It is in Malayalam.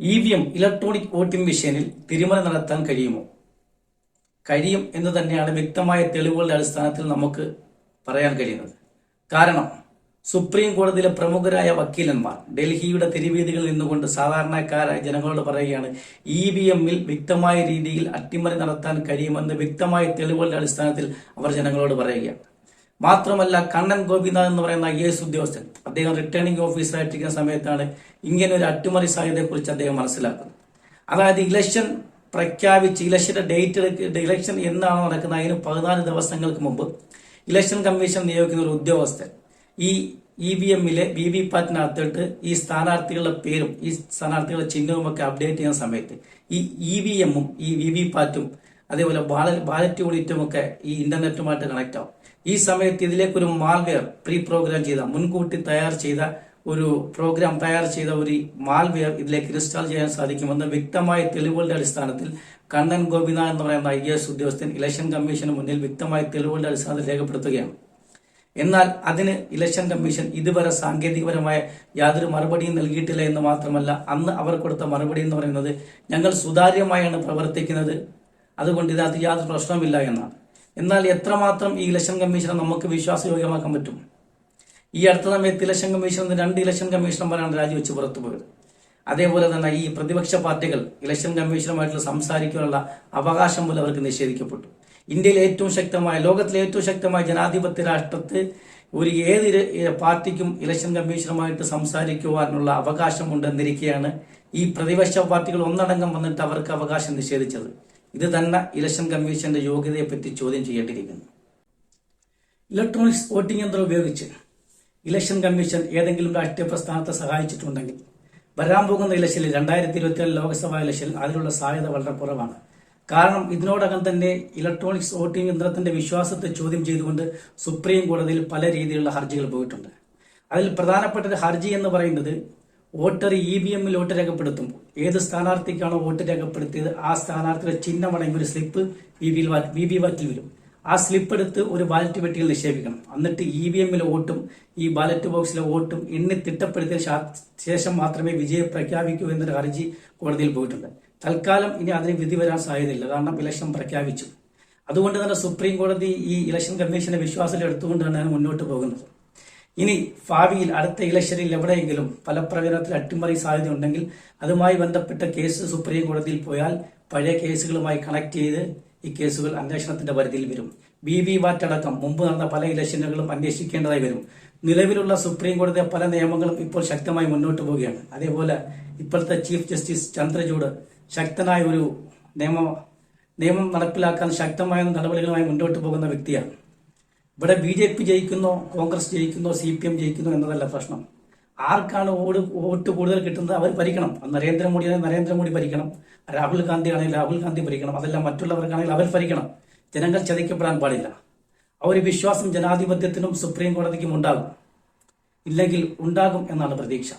E V M electronic voting മെഷീനിൽ തിരിമറി നടത്താൻ കഴിയുമോ? കഴിയും എന്ന് തന്നെയാണ് വ്യക്തമായ തെളിവുകളുടെ അടിസ്ഥാനത്തിൽ നമുക്ക് പറയാൻ കഴിയുന്നത്. കാരണം സുപ്രീം കോടതിയിലെ പ്രമുഖരായ വക്കീലന്മാർ ഡൽഹിയുടെ തെരുവീതികളിൽ നിന്നുകൊണ്ട് സാധാരണക്കാരായ ജനങ്ങളോട് പറയുകയാണ് ഇ വി എമ്മിൽ വ്യക്തമായ രീതിയിൽ അട്ടിമറി നടത്താൻ കഴിയുമെന്ന് വ്യക്തമായ തെളിവുകളുടെ അടിസ്ഥാനത്തിൽ അവർ ജനങ്ങളോട് പറയുകയാണ്. മാത്രമല്ല കണ്ണൻ ഗോപിനാഥ് എന്ന് പറയുന്ന ഐ എസ് ഉദ്യോഗസ്ഥൻ അദ്ദേഹം റിട്ടേണിംഗ് ഓഫീസറായിട്ടിരിക്കുന്ന സമയത്താണ് ഇങ്ങനെ ഒരു അട്ടിമറി സാധ്യതയെക്കുറിച്ച് അദ്ദേഹം മനസ്സിലാക്കുന്നത്. അതായത് ഇലക്ഷൻ പ്രഖ്യാപിച്ച് ഇലക്ഷന്റെ ഡേറ്റ് ഇലക്ഷൻ എന്നാണ് നടക്കുന്നത് അതിന് പതിനാല് ദിവസങ്ങൾക്ക് മുമ്പ് ഇലക്ഷൻ കമ്മീഷൻ നിയോഗിക്കുന്ന ഒരു ഉദ്യോഗസ്ഥൻ ഈ ഇ വി എമ്മിലെ വി വി പാറ്റിനകത്തിട്ട് ഈ സ്ഥാനാർത്ഥികളുടെ പേരും ഈ സ്ഥാനാർത്ഥികളുടെ ചിഹ്നവും ഒക്കെ അപ്ഡേറ്റ് ചെയ്യുന്ന സമയത്ത് ഈ ഇ വി എമ്മും ഈ വി വി പാറ്റും അതേപോലെ ബാലറ്റ് യൂണിറ്റും ഒക്കെ ഈ ഇന്റർനെറ്റുമായിട്ട് കണക്ട് ആവും. ഈ സമയത്ത് ഇതിലേക്ക് ഒരു മാൽവെയർ പ്രീ പ്രോഗ്രാം ചെയ്ത മുൻകൂട്ടി തയ്യാർ ചെയ്ത ഒരു പ്രോഗ്രാം തയ്യാർ ചെയ്ത ഒരു മാൽവെയർ ഇതിലേക്ക് ഇൻസ്റ്റാൾ ചെയ്യാൻ സാധിക്കുമെന്ന് വ്യക്തമായ തെളിവുകളുടെ അടിസ്ഥാനത്തിൽ കണ്ണൻ ഗോപിനാഥ് എന്ന് പറയുന്ന ഐ എസ് ഉദ്യോഗസ്ഥൻ ഇലക്ഷൻ കമ്മീഷന് മുന്നിൽ വ്യക്തമായ തെളിവുകളുടെ അടിസ്ഥാനത്തിൽ രേഖപ്പെടുത്തുകയാണ്. എന്നാൽ അതിന് ഇലക്ഷൻ കമ്മീഷൻ ഇതുവരെ സാങ്കേതികപരമായ യാതൊരു മറുപടിയും നൽകിയിട്ടില്ല എന്ന് മാത്രമല്ല അന്ന് അവർ കൊടുത്ത മറുപടി എന്ന് പറയുന്നത് ഞങ്ങൾ സുതാര്യമായാണ് പ്രവർത്തിക്കുന്നത് അതുകൊണ്ട് ഇതിനകത്ത് യാതൊരു പ്രശ്നവുമില്ല എന്നാണ്. എന്നാൽ എത്രമാത്രം ഈ ഇലക്ഷൻ കമ്മീഷനെ നമുക്ക് വിശ്വാസയോഗ്യമാക്കാൻ പറ്റും? ഈ അടുത്ത സമയത്ത് ഇലക്ഷൻ കമ്മീഷൻ രണ്ട് ഇലക്ഷൻ കമ്മീഷണർമാരാണ് രാജിവെച്ച് പുറത്തുപോയത് അതേപോലെ തന്നെ ഈ പ്രതിപക്ഷ പാർട്ടികൾ ഇലക്ഷൻ കമ്മീഷനുമായിട്ട് സംസാരിക്കാനുള്ള അവകാശം പോലും അവർക്ക് നിഷേധിക്കപ്പെട്ടു. ഇന്ത്യയിലെ ഏറ്റവും ശക്തമായ ലോകത്തിലെ ഏറ്റവും ശക്തമായ ജനാധിപത്യ രാഷ്ട്രത്ത് ഒരു ഏത് പാർട്ടിക്കും ഇലക്ഷൻ കമ്മീഷനുമായിട്ട് സംസാരിക്കുവാനുള്ള അവകാശമുണ്ടെന്നിരിക്കെയാണ് ഈ പ്രതിപക്ഷ പാർട്ടികൾ ഒന്നടങ്കം വന്നിട്ട് അവർക്ക് അവകാശം നിഷേധിച്ചത്. ഇത് തന്നെ ഇലക്ഷൻ കമ്മീഷന്റെ യോഗ്യതയെപ്പറ്റി ചോദ്യം ചെയ്യേണ്ടിയിരിക്കുന്നു. ഇലക്ട്രോണിക്സ് വോട്ടിംഗ് യന്ത്രം ഉപയോഗിച്ച് ഇലക്ഷൻ കമ്മീഷൻ ഏതെങ്കിലും രാഷ്ട്രീയ പ്രസ്ഥാനത്തെ സഹായിച്ചിട്ടുണ്ടെങ്കിൽ വരാൻ പോകുന്ന ഇലക്ഷനിൽ രണ്ടായിരത്തി ഇരുപത്തിയേഴ് ലോക്സഭാ ഇലക്ഷനിൽ അതിനുള്ള സാധ്യത വളരെ കുറവാണ്. കാരണം ഇതിനോടകം തന്നെ ഇലക്ട്രോണിക്സ് വോട്ടിംഗ് യന്ത്രത്തിന്റെ വിശ്വാസത്തെ ചോദ്യം ചെയ്തുകൊണ്ട് സുപ്രീം കോടതിയിൽ പല രീതിയിലുള്ള ഹർജികൾ പോയിട്ടുണ്ട്. അതിൽ പ്രധാനപ്പെട്ട ഒരു ഹർജി എന്ന് പറയുന്നത് വോട്ടർ ഇ വി എമ്മിൽ വോട്ട് രേഖപ്പെടുത്തുമ്പോൾ ഏത് സ്ഥാനാർത്ഥിക്കാണോ വോട്ട് രേഖപ്പെടുത്തിയത് ആ സ്ഥാനാർത്ഥിയുടെ ചിഹ്നമടങ്ങിയ ഒരു slip V V V V wattle വരും. ആ സ്ലിപ്പ് എടുത്ത് ഒരു ബാലറ്റ് പെട്ടിയിൽ നിക്ഷേപിക്കണം. എന്നിട്ട് ഇ വി എമ്മിലെ വോട്ടും ഈ ബാലറ്റ് ബോക്സിലെ വോട്ടും എണ്ണി തിട്ടപ്പെടുത്തിയ ശേഷം മാത്രമേ വിജയം പ്രഖ്യാപിക്കൂ എന്നൊരു ഹർജി കോടതിയിൽ പോയിട്ടുണ്ട്. തൽക്കാലം ഇനി അതിന് വിധി വരാൻ സാധ്യതയില്ല. കാരണം ഇലക്ഷൻ പ്രഖ്യാപിച്ചു. അതുകൊണ്ട് തന്നെ സുപ്രീം കോടതി ഈ ഇലക്ഷൻ കമ്മീഷനെ വിശ്വാസത്തിൽ എടുത്തുകൊണ്ട് തന്നെയാണ് മുന്നോട്ട് പോകുന്നത്. ഇനി ഭാവിയിൽ അടുത്ത ഇലക്ഷനിൽ എവിടെയെങ്കിലും ഫലപ്രകടനത്തിൽ അട്ടിമറി സാധ്യത ഉണ്ടെങ്കിൽ അതുമായി ബന്ധപ്പെട്ട കേസ് സുപ്രീം കോടതിയിൽ പോയാൽ പഴയ കേസുകളുമായി കണക്ട് ചെയ്ത് ഈ കേസുകൾ അന്വേഷണത്തിന്റെ പരിധിയിൽ വരും. ബി വി വാറ്റ് അടക്കം മുമ്പ് നടന്ന പല ഇലക്ഷനുകളും അന്വേഷിക്കേണ്ടതായി വരും. നിലവിലുള്ള സുപ്രീം കോടതിയെ പല നിയമങ്ങളും ഇപ്പോൾ ശക്തമായി മുന്നോട്ട് പോവുകയാണ്. അതേപോലെ ഇപ്പോഴത്തെ ചീഫ് ജസ്റ്റിസ് ചന്ദ്രചൂഡ് ശക്തനായ ഒരു നിയമ നിയമം നടപ്പിലാക്കാൻ ശക്തമായ നടപടികളുമായി മുന്നോട്ട് പോകുന്ന വ്യക്തിയാണ്. ഇവിടെ ബി ജെ പി ജയിക്കുന്നോ കോൺഗ്രസ് ജയിക്കുന്നോ സി പി എം ജയിക്കുന്നോ എന്നതല്ല പ്രശ്നം. ആർക്കാണ് വോട്ട് വോട്ട് കൂടുതൽ കിട്ടുന്നത് അവർ ഭരിക്കണം. നരേന്ദ്രമോദി നരേന്ദ്രമോദി ഭരിക്കണം. രാഹുൽ ഗാന്ധി ആണെങ്കിൽ രാഹുൽ ഗാന്ധി ഭരിക്കണം. അതെല്ലാം മറ്റുള്ളവർക്കാണെങ്കിൽ അവർ ഭരിക്കണം. ജനങ്ങൾ ചതിക്കപ്പെടാൻ പാടില്ല. ആ ഒരു വിശ്വാസം ജനാധിപത്യത്തിനും സുപ്രീം കോടതിക്കും ഉണ്ടാകും. ഇല്ലെങ്കിൽ ഉണ്ടാകും എന്നാണ് പ്രതീക്ഷ.